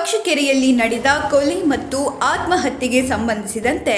ಪಕ್ಷಿಕೆರೆಯಲ್ಲಿ ನಡೆದ ಕೊಲೆ ಮತ್ತು ಆತ್ಮಹತ್ಯೆಗೆ ಸಂಬಂಧಿಸಿದಂತೆ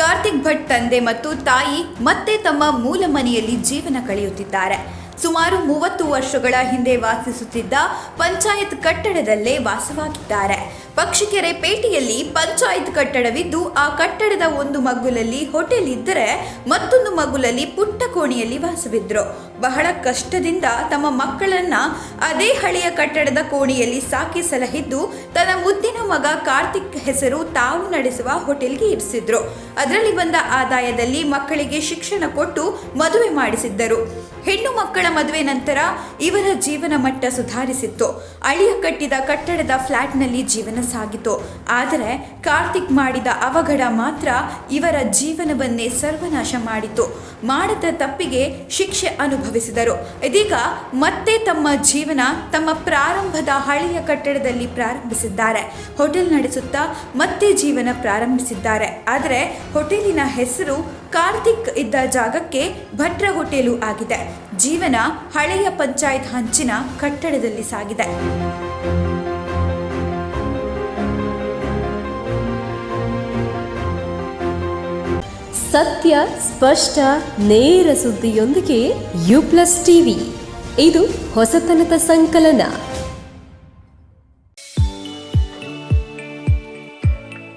ಕಾರ್ತಿಕ್ ಭಟ್ ತಂದೆ ಮತ್ತು ತಾಯಿ ಮತ್ತೆ ತಮ್ಮ ಮೂಲ ಮನೆಯಲ್ಲಿ ಜೀವನ ಕಳೆಯುತ್ತಿದ್ದಾರೆ. ಸುಮಾರು ಮೂವತ್ತು ವರ್ಷಗಳ ಹಿಂದೆ ವಾಸಿಸುತ್ತಿದ್ದ ಪಂಚಾಯತ್ ಕಟ್ಟಡದಲ್ಲೇ ವಾಸವಾಗಿದ್ದಾರೆ. ಪಕ್ಷಿಕೆರೆ ಪೇಟೆಯಲ್ಲಿ ಪಂಚಾಯತ್ ಕಟ್ಟಡವಿದ್ದು, ಆ ಕಟ್ಟಡದ ಒಂದು ಮಗ್ಗುಲಲ್ಲಿ ಹೋಟೆಲ್ ಇದ್ದರೆ ಮತ್ತೊಂದು ಮಗ್ಗುಲಲ್ಲಿ ಪುಟ್ಟ ಕೋಣೆಯಲ್ಲಿ ವಾಸವಿದ್ರು. ಬಹಳ ಕಷ್ಟದಿಂದ ತಮ್ಮ ಮಕ್ಕಳನ್ನ ಅದೇ ಹಳೆಯ ಕಟ್ಟಡದ ಕೋಣೆಯಲ್ಲಿ ಸಾಕಿ ಸಲಹಿದ್ದು, ತನ್ನ ಮುದ್ದಿನ ಮಗ ಕಾರ್ತಿಕ್ ಹೆಸರು ತಾವು ನಡೆಸುವ ಹೋಟೆಲ್ಗೆ ಇರಿಸಿದ್ರು. ಅದರಲ್ಲಿ ಬಂದ ಆದಾಯದಲ್ಲಿ ಮಕ್ಕಳಿಗೆ ಶಿಕ್ಷಣ ಕೊಟ್ಟು ಮದುವೆ ಮಾಡಿಸಿದ್ದರು. ಹೆಣ್ಣು ಮಕ್ಕಳ ಮದುವೆ ನಂತರ ಇವರ ಜೀವನ ಮಟ್ಟ ಸುಧಾರಿಸಿತ್ತು. ಅಳಿಯ ಕಟ್ಟಿದ ಕಟ್ಟಡದ ಫ್ಲ್ಯಾಟ್ನಲ್ಲಿ ಜೀವನ ಸಾಗಿತು. ಆದರೆ ಕಾರ್ತಿಕ್ ಮಾಡಿದ ಅವಘಡ ಮಾತ್ರ ಇವರ ಜೀವನವನ್ನೇ ಸರ್ವನಾಶ ಮಾಡಿತು. ಮಾಡದ ತಪ್ಪಿಗೆ ಶಿಕ್ಷೆ ಅನುಭವಿಸಿದರು. ಇದೀಗ ಮತ್ತೆ ತಮ್ಮ ಜೀವನ ತಮ್ಮ ಪ್ರಾರಂಭದ ಹಳೆಯ ಕಟ್ಟಡದಲ್ಲಿ ಪ್ರಾರಂಭಿಸಿದ್ದಾರೆ. ಹೋಟೆಲ್ ನಡೆಸುತ್ತಾ ಮತ್ತೆ ಜೀವನ ಪ್ರಾರಂಭಿಸಿದ್ದಾರೆ. ಆದರೆ ಹೋಟೆಲಿನ ಹೆಸರು ಕಾರ್ತಿಕ್ ಇದ್ದ ಜಾಗಕ್ಕೆ ಭಟ್ರ ಹೋಟೆಲು ಆಗಿದೆ. ಜೀವನ ಹಳೆಯ ಪಂಚಾಯತ್ ಹಂಚಿನ ಕಟ್ಟಡದಲ್ಲಿ ಸಾಗಿದೆ. ಸತ್ಯ, ಸ್ಪಷ್ಟ, ನೇರ ಸುದ್ದಿಯೊಂದಿಗೆ ಯು ಪ್ಲಸ್ ಟಿವಿ. ಇದು ಹೊಸತನದ ಸಂಕಲನ.